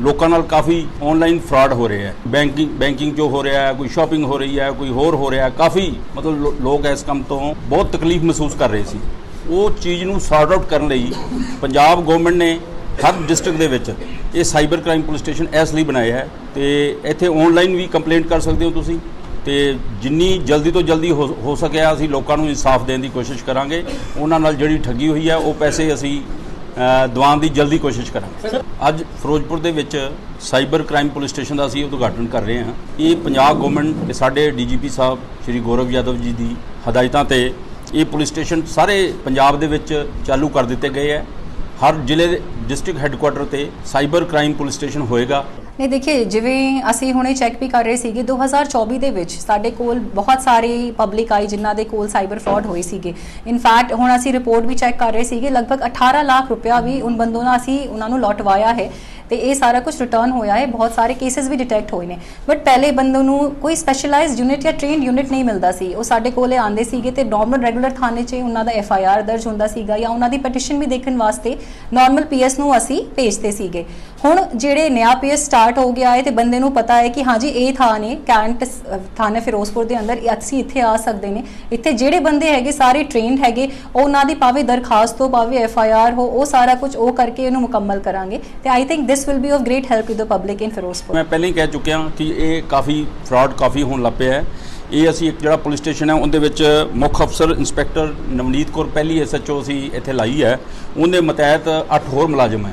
ਲੋਕਾਂ ਨਾਲ ਕਾਫੀ online fraud ਹੋ ਰਿਹਾ ਹੈ। ਬੈਂਕਿੰਗ ਬੈਂਕਿੰਗ ਜੋ ਹੋ ਰਿਹਾ ਹੈ, ਕੋਈ ਸ਼ਾਪਿੰਗ ਹੋ ਰਹੀ ਹੈ, ਕੋਈ ਹੋਰ ਹੋ ਰਿਹਾ ਹੈ। ਕਾਫੀ ਮਤਲਬ ਲੋ- ਲੋਕ ਇਸ ਕੰਮ ਤੋਂ ਬਹੁਤ ਤਕਲੀਫ ਮਹਿਸੂਸ ਕਰ ਰਹੇ ਸੀ। ਉਹ ਚੀਜ਼ ਨੂੰ ਸੌਰਟ ਆਊਟ ਕਰਨ ਲਈ ਪੰਜਾਬ ਗਵਰਨਮੈਂਟ ਨੇ ਹਰ ਡਿਸਟ੍ਰਿਕਟ ਦੇ ਵਿੱਚ ਇਹ ਸਾਈਬਰ ਕ੍ਰਾਈਮ ਪੁਲਿਸ ਸਟੇਸ਼ਨ ਇਸ ਲਈ ਬਣਾਇਆ ਹੈ ਤੇ ਇੱਥੇ ਆਨਲਾਈਨ ਵੀ ਕੰਪਲੇਂਟ ਕਰ ਸਕਦੇ ਹੋ ਤੁਸੀਂ ਤੇ ਜਿੰਨੀ ਜਲਦੀ ਤੋਂ ਜਲਦੀ ਹੋ ਹੋ ਸਕਿਆ ਅਸੀਂ ਲੋਕਾਂ ਨੂੰ ਇਨਸਾਫ ਦੇਣ ਦੀ ਕੋਸ਼ਿਸ਼ ਕਰਾਂਗੇ। ਉਹਨਾਂ ਨਾਲ ਜਿਹੜੀ ਠੱਗੀ ਹੋਈ ਹੈ, ਉਹ ਪੈਸੇ ਅਸੀਂ ਦਿਵਾਉਣ ਦੀ ਜਲਦੀ ਕੋਸ਼ਿਸ਼ ਕਰਾਂਗੇ। ਅੱਜ ਫਿਰੋਜ਼ਪੁਰ ਦੇ ਵਿੱਚ ਸਾਈਬਰ ਕ੍ਰਾਈਮ ਪੁਲਿਸ ਸਟੇਸ਼ਨ ਦਾ ਅਸੀਂ ਉਦਘਾਟਨ ਕਰ ਰਹੇ ਹਾਂ। ਇਹ ਪੰਜਾਬ ਗਵਰਨਮੈਂਟ ਤੇ ਸਾਡੇ ਡੀਜੀਪੀ ਸਾਹਿਬ ਸ਼੍ਰੀ ਗੌਰਵ ਯਾਦਵ ਜੀ ਦੀ ਹਦਾਇਤਾਂ ਤੇ ਇਹ ਪੁਲਿਸ ਸਟੇਸ਼ਨ ਸਾਰੇ ਪੰਜਾਬ ਦੇ ਵਿੱਚ ਚਾਲੂ ਕਰ ਦਿੱਤੇ ਗਏ ਹੈ। ਹਰ ਜ਼ਿਲ੍ਹੇ ਦੇ ਡਿਸਟ੍ਰਿਕਟ ਹੈੱਡਕੁਆਟਰ ਤੇ ਸਾਈਬਰ ਕ੍ਰਾਈਮ ਪੁਲਿਸ ਸਟੇਸ਼ਨ ਹੋਏਗਾ। ਨਹੀਂ ਦੇਖਿਏ ਜਿਵੇਂ ਅਸੀਂ ਹੁਣੇ ਚੈੱਕ ਵੀ ਕਰ ਰਹੇ ਸੀਗੇ 2024 ਦੇ ਵਿੱਚ ਸਾਡੇ ਕੋਲ ਬਹੁਤ ਸਾਰੇ ਪਬਲਿਕ ਆਈ ਜਿਨ੍ਹਾਂ ਦੇ ਕੋਲ ਸਾਈਬਰ ਫਰਾਡ ਹੋਏ ਸੀਗੇ। ਇਨਫੈਕਟ ਹੁਣ ਅਸੀਂ ਰਿਪੋਰਟ ਵੀ ਚੈੱਕ ਕਰ ਰਹੇ ਸੀਗੇ, ਲਗਭਗ 18 ਲੱਖ ਰੁਪਇਆ ਵੀ ਉਨ ਬੰਦੋਂ ਨਾਲ ਅਸੀਂ ਉਹਨਾਂ ਨੂੰ ਲੌਟਵਾਇਆ ਹੈ ਤੇ ਇਹ ਸਾਰਾ ਕੁਝ ਰਿਟਰਨ ਹੋਇਆ ਹੈ, ਬਹੁਤ ਸਾਰੇ ਕੇसेस ਵੀ ਡਿਟੈਕਟ ਹੋਏ ਨੇ। ਬਟ ਪਹਿਲੇ ਬੰਦੇ ਨੂੰ ਕੋਈ ਸਪੈਸ਼ਲਾਈਜ਼ਡ ਯੂਨਿਟ ਜਾਂ ਟ੍ਰੇਨਡ ਯੂਨਿਟ ਨਹੀਂ ਮਿਲਦਾ ਸੀ। ਉਹ ਸਾਡੇ ਕੋਲੇ ਆਂਦੇ ਸੀਗੇ ਤੇ ਨਾਰਮਲ ਰੈਗੂਲਰ ਥਾਣੇ 'ਚ ਉਹਨਾਂ ਦਾ ਐਫ ਆਈ ਆਰ ਦਰਜ ਹੁੰਦਾ ਸੀਗਾ ਜਾਂ ਉਹਨਾਂ ਦੀ ਪਟੀਸ਼ਨ ਵੀ ਦੇਖਣ ਵਾਸਤੇ ਨਾਰਮਲ ਪੀਐਸ ਨੂੰ ਅਸੀਂ ਭੇਜਦੇ ਸੀਗੇ। ਹੁਣ ਜਿਹੜੇ ਨਿਆ ਪੀਐਸ ਸਟਾਰਟ ਹੋ ਗਿਆ ਹੈ ਤੇ ਬੰਦੇ ਨੂੰ ਪਤਾ ਹੈ ਕਿ ਹਾਂਜੀ, ਇਹ ਥਾਂ ਨੇ, ਕੈਂਟ ਸ- ਥਾਣੇ ਫਿਰੋਜ਼ਪੁਰ ਦੇ ਅੰਦਰ ਅਸੀਂ ਇੱਥੇ ਆ ਸਕਦੇ ਨੇ। ਇੱਥੇ ਜਿਹੜੇ ਬੰਦੇ ਹੈਗੇ, ਸਾਰੇ ਟ੍ਰੇਨਡ ਹੈਗੇ ਉਹ ਉਹਨਾਂ ਦੀ ਭਾਵੇਂ ਦਰਖਾਸਤ ਹੋ, ਭਾਵੇਂ ਐਫ ਆਈ ਆਰ ਹੋ, ਉਹ ਸਾਰਾ ਕੁਝ ਉਹ ਕਰਕੇ ਇਹਨੂੰ ਮੁਕੰਮਲ ਕਰਾਂਗੇ ਤੇ I think this will be of great help to the public in Firozpur. ਮੈਂ ਪਹਿਲਾਂ ਹੀ ਕਹਿ ਚੁੱਕਿਆ ਕਿ ਇਹ ਕਾਫੀ ਫਰਾਡ ਕਾਫੀ ਹੋਣ ਲੱਗ ਪਿਆ ਹੈ। ਇਹ ਅਸੀਂ ਇੱਕ ਜਿਹੜਾ ਪੁਲਿਸ ਸਟੇਸ਼ਨ ਹੈ, ਉਹਦੇ ਵਿੱਚ ਮੁੱਖ ਅਫਸਰ ਇੰਸਪੈਕਟਰ ਨਵਨੀਤ ਕੌਰ, ਪਹਿਲੀ ਐਸਐਚਓ ਅਸੀਂ ਇੱਥੇ ਲਾਈ ਹੈ। ਉਹਦੇ ਮਤਹਿਤ 8 ਹੋਰ ਮੁਲਾਜ਼ਮ ਹੈ।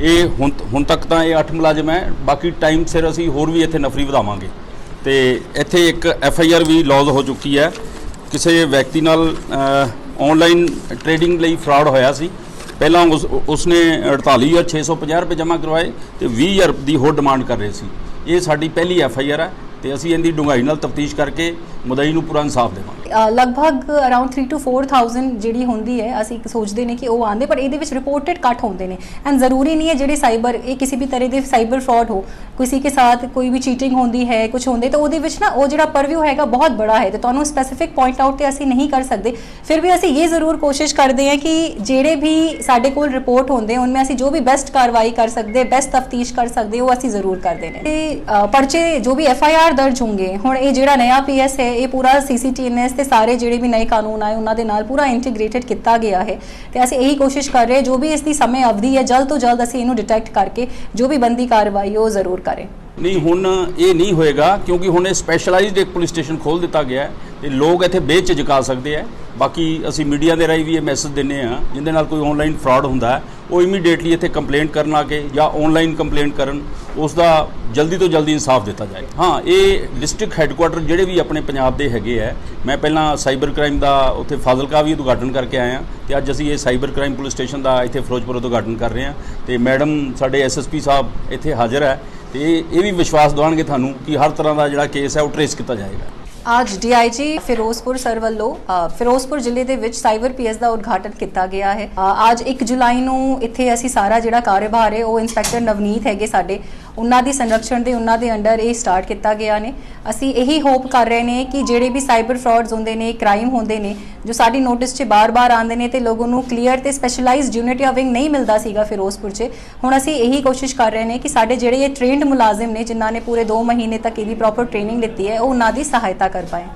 ਇਹ ਹੁਣ ਹੁਣ ਤੱਕ ਤਾਂ ਇਹ 8 ਮੁਲਾਜ਼ਮ ਹੈ, ਬਾਕੀ ਟਾਈਮ ਸਿਰ ਅਸੀਂ ਹੋਰ ਵੀ ਇੱਥੇ ਨਫਰੀ ਵਧਾਵਾਂਗੇ। ਤੇ ਇੱਥੇ ਇੱਕ ਐਫ ਆਈ ਆਰ ਵੀ ਲੌਜ ਹੋ ਚੁੱਕੀ ਹੈ। ਕਿਸੇ ਵਿਅਕਤੀ ਨਾਲ ਆਨਲਾਈਨ ਟ੍ਰੇਡਿੰਗ ਲਈ ਫਰਾਡ ਹੋਇਆ ਸੀ। ਪਹਿਲਾਂ ਉਸ, ਉਸਨੇ 48650 ਰੁਪਏ ਜਮ੍ਹਾਂ ਕਰਵਾਏ ਤੇ 20000 ਦੀ ਹੋਰ ਡਿਮਾਂਡ ਕਰ ਰਹੇ ਸੀ। ਇਹ ਸਾਡੀ ਪਹਿਲੀ ਐਫ ਆਈ ਆਰ ਹੈ ਤੇ ਅਸੀਂ ਇਹਦੀ ਡੂੰਘਾਈ ਨਾਲ ਤਫਤੀਸ਼ ਕਰਕੇ ਮੁਦਈ ਨੂੰ ਪੂਰਾ ਇਨਸਾਫ ਦੇਵਾਂਗੇ। ਲਗਭਗ ਅਰਾਊਂਡ 3 ਟੂ 4000 ਜਿਹੜੀ ਹੁੰਦੀ ਹੈ, ਅਸੀਂ ਸੋਚਦੇ ਨੇ ਕਿ ਉਹ ਆਂਦੇ ਪਰ ਇਹਦੇ ਵਿੱਚ ਰਿਪੋਰਟਡ ਕੱਟ ਹੁੰਦੇ ਨੇ। ਐਂਡ ਜ਼ਰੂਰੀ ਨਹੀਂ ਹੈ ਜਿਹੜੇ ਸਾਈਬਰ ਇਹ ਕਿਸੇ ਵੀ ਤਰ੍ਹਾਂ ਦੇ ਸਾਈਬਰ ਫਰਾਡ ਹੋ, ਕਿਸੇ ਕੇ ਸਾਥ ਕੋਈ ਵੀ ਚੀਟਿੰਗ ਹੁੰਦੀ ਹੈ ਕੁਝ ਹੁੰਦੇ, ਤਾਂ ਉਹਦੇ ਵਿੱਚ ਨਾ ਉਹ ਜਿਹੜਾ ਪਰਵਿਊ ਹੈਗਾ ਬਹੁਤ ਬੜਾ ਹੈ ਤੇ ਤੁਹਾਨੂੰ ਸਪੈਸੀਫਿਕ ਪੁਆਇੰਟ ਆਊਟ ਤੇ ਅਸੀਂ ਨਹੀਂ ਕਰ ਸਕਦੇ। ਫਿਰ ਵੀ ਅਸੀਂ ਇਹ ਜ਼ਰੂਰ ਕੋਸ਼ਿਸ਼ ਕਰਦੇ ਹਾਂ ਕਿ ਜਿਹੜੇ ਵੀ ਸਾਡੇ ਕੋਲ ਰਿਪੋਰਟ ਹੁੰਦੇ, ਉਹਨਾਂ ਅਸੀਂ ਜੋ ਵੀ ਬੈਸਟ ਕਾਰਵਾਈ ਕਰ ਸਕਦੇ ਬੈਸਟ ਤਫਤੀਸ਼ ਕਰ ਸਕਦੇ, ਉਹ ਅਸੀਂ ਜ਼ਰੂਰ ਕਰਦੇ ਨੇ। ਤੇ ਪਰਚੇ ਜੋ ਵੀ ਐਫ ਆਈ ਆਰ ਦਰਜ ਹੋਣਗੇ, ਹੁਣ ਇਹ ਜਿਹੜਾ ਨਵਾਂ ਪੀਐਸ ਹੈ, ਇਹ ਪੂਰਾ ਸੀਸੀਟੀਐਨਐਸ ਤੇ ਸਾਰੇ ਜਿਹੜੇ ਵੀ ਨਵੇਂ ਕਾਨੂੰਨ ਆਏ, ਉਹਨਾਂ ਦੇ ਨਾਲ ਪੂਰਾ ਇੰਟੀਗ੍ਰੇਟਡ ਕੀਤਾ ਗਿਆ ਹੈ। ਤੇ ਅਸੀਂ ਇਹੀ ਕੋਸ਼ਿਸ਼ ਕਰ ਰਹੇ ਜੋ ਵੀ ਇਸ ਦੀ ਸਮੇਂ ਅਵਧੀ ਹੈ, ਜਲਦ ਤੋਂ ਜਲਦ ਅਸੀਂ ਇਹਨੂੰ ਡਿਟੈਕਟ ਕਰਕੇ ਜੋ ਵੀ ਬੰਦੀ ਕਾਰਵਾਈ ਉਹ ਜ਼ਰੂਰ ਕਰੇ। ਨਹੀਂ, ਹੁਣ ਇਹ ਨਹੀਂ ਹੋਏਗਾ ਕਿਉਂਕਿ ਹੁਣ ਇਹ ਸਪੈਸ਼ਲਾਈਜ਼ਡ ਇੱਕ ਪੁਲਿਸ ਸਟੇਸ਼ਨ ਖੋਲ ਦਿੱਤਾ ਗਿਆ ਹੈ ਤੇ ਲੋਕ ਇੱਥੇ ਬੇਝਿਜਕਾ ਸਕਦੇ ਆ ਬਾਕੀ ਅਸੀਂ ਮੀਡੀਆ ਦੇ ਰਾਹੀਂ ਵੀ ਇਹ ਮੈਸੇਜ ਦਿੰਨੇ ਆ ਜਿਹਦੇ ਨਾਲ ਕੋਈ ਆਨਲਾਈਨ ਫਰਾਡ ਹੁੰਦਾ ਹੈ, ਉਹ ਇਮੀਡੀਏਟਲੀ ਇੱਥੇ ਕੰਪਲੇਂਟ ਕਰਨ ਆ ਕੇ ਜਾਂ ਆਨਲਾਈਨ ਕੰਪਲੇਂਟ ਕਰਨ ਉਸ ਦਾ ਜਲਦੀ ਤੋਂ ਜਲਦੀ ਇਨਸਾਫ ਦਿੱਤਾ ਜਾਏ। ਹਾਂ, ਇਹ ਡਿਸਟ੍ਰਿਕਟ ਹੈੱਡਕੁਆਟਰ ਜਿਹੜੇ ਵੀ ਆਪਣੇ ਪੰਜਾਬ ਦੇ ਹੈਗੇ ਆ ਮੈਂ ਪਹਿਲਾਂ ਸਾਈਬਰ ਕ੍ਰਾਈਮ ਦਾ ਉੱਥੇ ਫਾਜ਼ਿਲਕਾ ਵੀ ਉਦਘਾਟਨ ਕਰਕੇ ਆਇਆ। ਤੇ ਅੱਜ ਅਸੀਂ ਇਹ ਸਾਈਬਰ ਕ੍ਰਾਈਮ ਪੁਲਿਸ ਸਟੇਸ਼ਨ ਦਾ ਇੱਥੇ ਫਿਰੋਜ਼ਪੁਰ ਉਦਘਾਟਨ ਕਰ ਰਹੇ ਹਾਂ ਤੇ ਮੈਡਮ ਸਾਡੇ ਐਸਐਸਪੀ ਸਾਹਿਬ ਇੱਥੇ ਹਾਜ਼ਰ ਹੈ ਤੇ ਇਹ ਵੀ ਵਿਸ਼ਵਾਸ ਦਿਵਾਉਣਗੇ ਤੁਹਾਨੂੰ ਕਿ ਹਰ ਤਰ੍ਹਾਂ ਦਾ ਜਿਹੜਾ ਕੇਸ ਹੈ ਉਹ ਟਰੇਸ ਕੀਤਾ ਜਾਏਗਾ। ਅੱਜ ਡੀਆਈਜੀ ਫਿਰੋਜ਼ਪੁਰ ਸਰ ਵੱਲੋਂ ਫਿਰੋਜ਼ਪੁਰ ਜ਼ਿਲ੍ਹੇ ਦੇ ਵਿੱਚ ਸਾਈਬਰ ਪੀਐਸ ਦਾ ਉਦਘਾਟਨ ਕੀਤਾ ਗਿਆ ਹੈ। ਅੱਜ 1 ਜੁਲਾਈ ਨੂੰ ਇੱਥੇ ਅਸੀਂ ਸਾਰਾ ਜਿਹੜਾ ਕਾਰੋਬਾਰ ਹੈ, ਉਹ ਇੰਸਪੈਕਟਰ ਨਵਨੀਤ ਹੈਗੇ ਸਾਡੇ ਉਹਨਾਂ ਦੀ ਸੰਰਕਸ਼ਣ ਦੇ, ਉਹਨਾਂ ਦੇ ਅੰਡਰ ਇਹ ਸਟਾਰਟ ਕੀਤਾ ਗਿਆ ਨੇ। ਅਸੀਂ ਇਹੀ ਹੋਪ ਕਰ ਰਹੇ ਨੇ ਕਿ ਜਿਹੜੇ ਵੀ ਸਾਈਬਰ ਫਰਾਡਸ ਹੁੰਦੇ ਨੇ ਕ੍ਰਾਈਮ ਹੁੰਦੇ ਨੇ, ਜੋ ਸਾਡੀ ਨੋਟਿਸ 'ਚ ਬਾਰ-ਬਾਰ ਆਉਂਦੇ ਨੇ ਤੇ ਲੋਕਾਂ ਨੂੰ ਕਲੀਅਰ ਤੇ ਸਪੈਸ਼ਲਾਈਜ਼ਡ ਯੂਨਿਟ ਜਾਂ ਵਿੰਗ ਨਹੀਂ ਮਿਲਦਾ ਸੀਗਾ ਫਿਰੋਜ਼ਪੁਰ 'ਚ, ਹੁਣ ਅਸੀਂ ਇਹੀ ਕੋਸ਼ਿਸ਼ ਕਰ ਰਹੇ ਨੇ ਕਿ ਸਾਡੇ ਜਿਹੜੇ ਇਹ ਟ੍ਰੇਨਡ ਮੁਲਾਜ਼ਮ ਨੇ, ਜਿਨ੍ਹਾਂ ਨੇ ਪੂਰੇ 2 ਮਹੀਨੇ ਤੱਕ ਇਹਦੀ ਪ੍ਰੋਪਰ ਟ੍ਰੇਨਿੰਗ ਲਿੱਤੀ ਹੈ, ਉਹ ਉਹਨਾਂ ਦੀ ਸਹਾਇਤਾ ਕਰ ਪਾਏ।